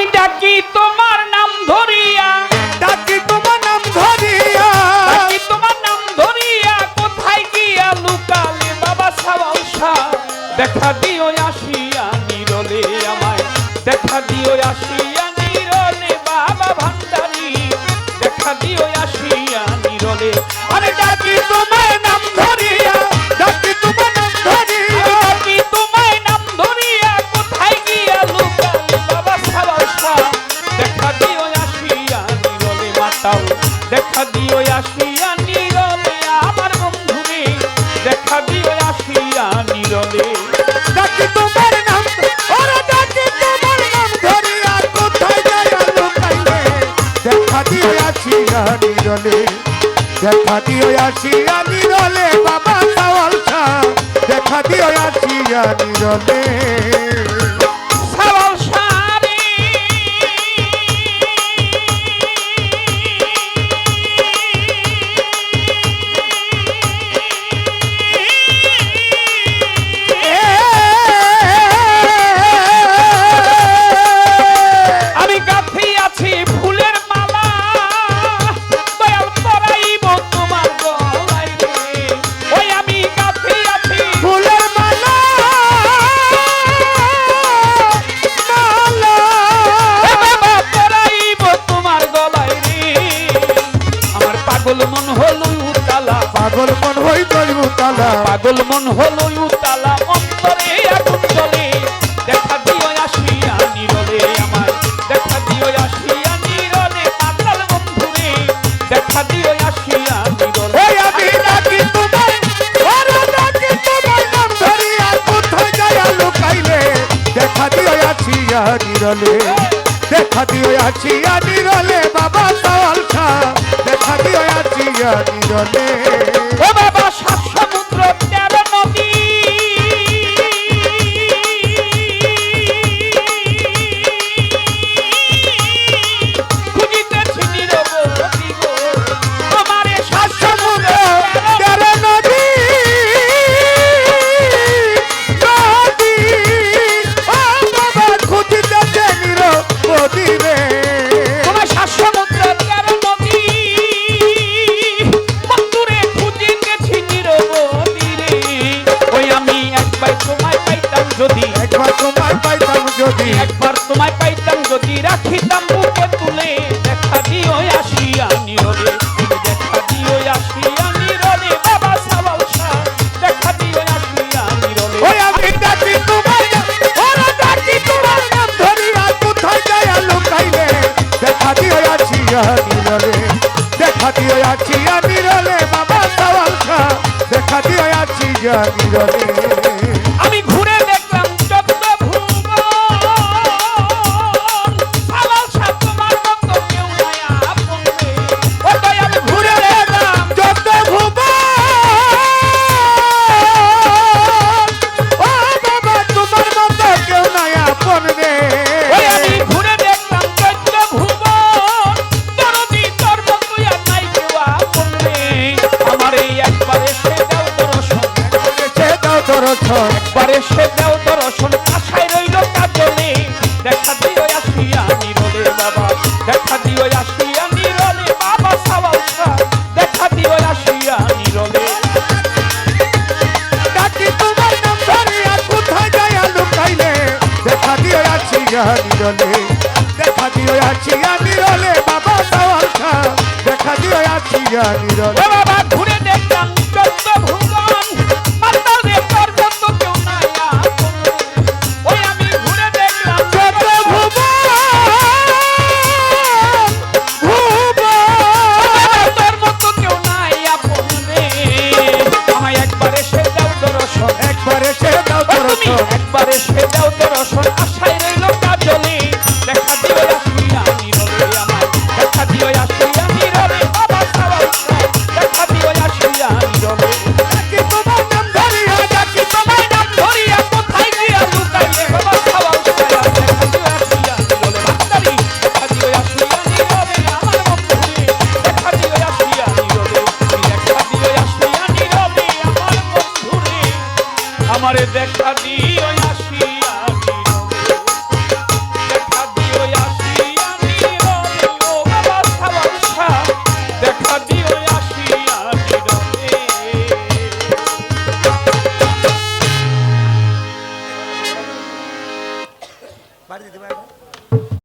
আমি ডাকি তোমার নাম ধরিয়া। ডাকি তোমার নাম ধরিয়া। ডাকি তোমার নাম ধরিয়া কোথায় গিয়া লুকালে বাবা সাবাউসা? দেখা দিও আসিয়া নিরলে আমায়। দেখা দিও আসিয়া নিরলে বাবা ভান্ডারি। দেখা দিও আসিয়া নিরলে নিরলে দেখা দিও আসিয়া নিরলে বাবা সাওয়াল দেখা দিও আসিয়া নিরলে। পাগল মন হলো উতালা অন্তরে আগুন জ্বলে। দেখা দিও আসিয়া নিরলে আমায়। দেখা দিও আসিয়া নিরলে পাতাল বন্ধুরে। দেখা দিও আসিয়া নিরলে আমি ডাকি তোমার ওরে ডাকি তোমার নাম ধরিয়া কোথায় যায় লুকাইলে? দেখা দিও আছিয়া নিরলে। দেখা দিও আছিয়া নিরলে বাবা সাওয়াল শাহ। দেখা দিও আছিয়া নিরলে। ও যদি একবার তোমায় পাইতাম, যদি রাখিতাম বুকে তুলে, দেখা দিও আসিয়া নিরলে দেখা দিও আসিয়া নিরলে বাবা সাবাল দেখা দিও আসিয়া নিরলে ওই আমি ডাকি তোমার দেখা দিও আছিয়া নিরলে দেখা দর্শন একবার এসে দাও দর্শন আশায় রইল কাজলে দেখা দিও আসিয়া নিরলে বাবা দেখা দিও আসিয়া নিরলে বাবা সাবাল দেখা দিও আসিয়া নিরলে ডাকি তোমার নাম ধরিয়া কোথায় যায় লুকাইলে? দেখা দিও আছিয়া নিরলে দেখা দিও আছিয়া নিরলে বাবা সওয়াল দেখা দিও আছিয়া নিরলে বাবা ঘুরে আমারে দেখা দিও